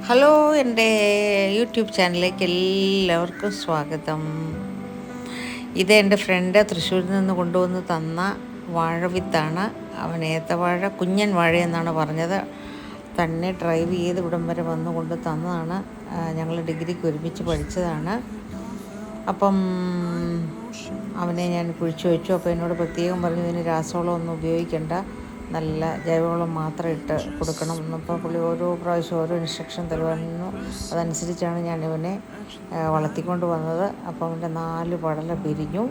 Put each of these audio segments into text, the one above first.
Hello എന്റെ YouTube ചാനലിലേക്ക് എല്ലാവർക്കും സ്വാഗതം. ഇത് എന്റെ ഫ്രണ്ട് തൃശ്ശൂരിൽ നിന്ന് കൊണ്ടുവന്ന് തന്ന വാഴവിത്താണ്. അവൻ ഏത്തവാഴ കുഞ്ഞൻ വാഴ എന്നാണ് പറഞ്ഞത്. തന്നെ ഡ്രൈവ് ചെയ്ത് ഇവിടം വരെ വന്നു കൊണ്ട് തന്നതാണ്. ഞങ്ങൾ ഡിഗ്രിക്ക് ഒരുമിച്ച് പഠിച്ചതാണ്. അപ്പം അവനെ ഞാൻ കുഴിച്ചു വെച്ചു. അപ്പോൾ എന്നോട് പ്രത്യേകം പറഞ്ഞു ഇതിന് രാസവളം ഒന്നും ഉപയോഗിക്കേണ്ട. നല്ല ജൈവവളം മാത്രം ഇട്ട് കൊടുക്കണം. എന്നപ്പോൾ പുള്ളി ഓരോ പ്രാവശ്യം ഓരോ ഇൻസ്ട്രക്ഷൻ തരുമായിരുന്നു അതനുസരിച്ചാണ് ആ, വളർത്തിക്കൊണ്ട് വന്നത്. അപ്പം അവന്റെ നാല് പടല പിരിഞ്ഞു.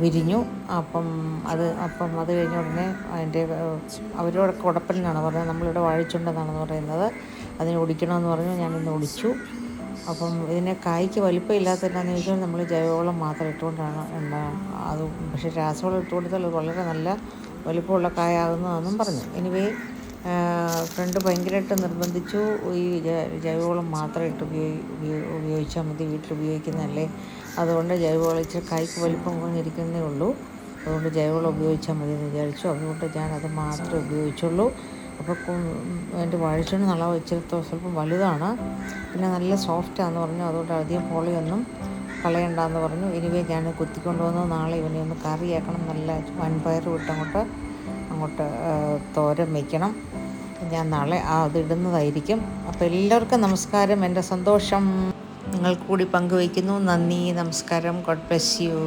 വിരിഞ്ഞു. അപ്പം അത് അപ്പം അത് കഴിഞ്ഞ ഉടനെ അതിന്റെ അവരോട് ഉടപ്പലിനാണ് പറഞ്ഞത്. നമ്മളിവിടെ വാഴിച്ചുണ്ടെന്നാണെന്ന് പറയുന്നത്. അതിനെ ഒടിക്കണമെന്ന് പറഞ്ഞു. ഞാനിന്ന് ഒടിച്ചു. അപ്പം ഇതിനെ കായ്ക്ക് വലിപ്പം ഇല്ലാത്തതെന്നാന്ന് ചോദിച്ചാൽ നമ്മൾ ജൈവവളം മാത്രം ഇട്ടുകൊണ്ടാണ്. എന്താ അത് പക്ഷേ രാസവളം ഇട്ടുകൊടുത്താൽ അത് വളരെ നല്ല വലിപ്പമുള്ള കായാകുന്നതെന്നും പറഞ്ഞു. എനിവേ ഫ്രണ്ട് ഭയങ്കരമായിട്ട് നിർബന്ധിച്ചു. ഈ ജൈവവളം മാത്രം ഇട്ട് ഉപയോഗി ഉപയോഗിച്ചാൽ മതി. വീട്ടിൽ ഉപയോഗിക്കുന്നതല്ലേ. അതുകൊണ്ട് ജൈവവളം ഇച്ചിരി കായ്ക്ക് വലിപ്പം കുറഞ്ഞിരിക്കുന്നേ ഉള്ളൂ. അതുകൊണ്ട് ജൈവവളം ഉപയോഗിച്ചാൽ മതി എന്ന് വിചാരിച്ചു. അതുകൊണ്ട് ഞാൻ അത് മാത്രമേ ഉപയോഗിച്ചുള്ളൂ. അപ്പോൾ എന്റെ വാഴച്ചുണ്ട് നല്ല ഇച്ചിരി സ്വല്പം വലുതാണ്. പിന്നെ നല്ല സോഫ്റ്റാന്ന് പറഞ്ഞു. അതുകൊണ്ട് അധികം പോളിയൊന്നും കളയണ്ടെന്ന് പറഞ്ഞു. ഇനിവേ ഞാൻ കുത്തിക്കൊണ്ട് വന്നു നാളെ ഇവനെ ഒന്ന് കറിയാക്കണം. നല്ല വൻപയർ വിട്ടങ്ങോട്ട് അങ്ങോട്ട് അങ്ങോട്ട് തോരൻ വയ്ക്കണം ഞാൻ നാളെ ആ അത് ഇടുന്നതായിരിക്കും. അപ്പോൾ എല്ലാവർക്കും നമസ്കാരം. എന്റെ സന്തോഷം. നിങ്ങൾക്ക് കൂടി പങ്കുവയ്ക്കുന്നു. നന്ദി. നമസ്കാരം. God bless you.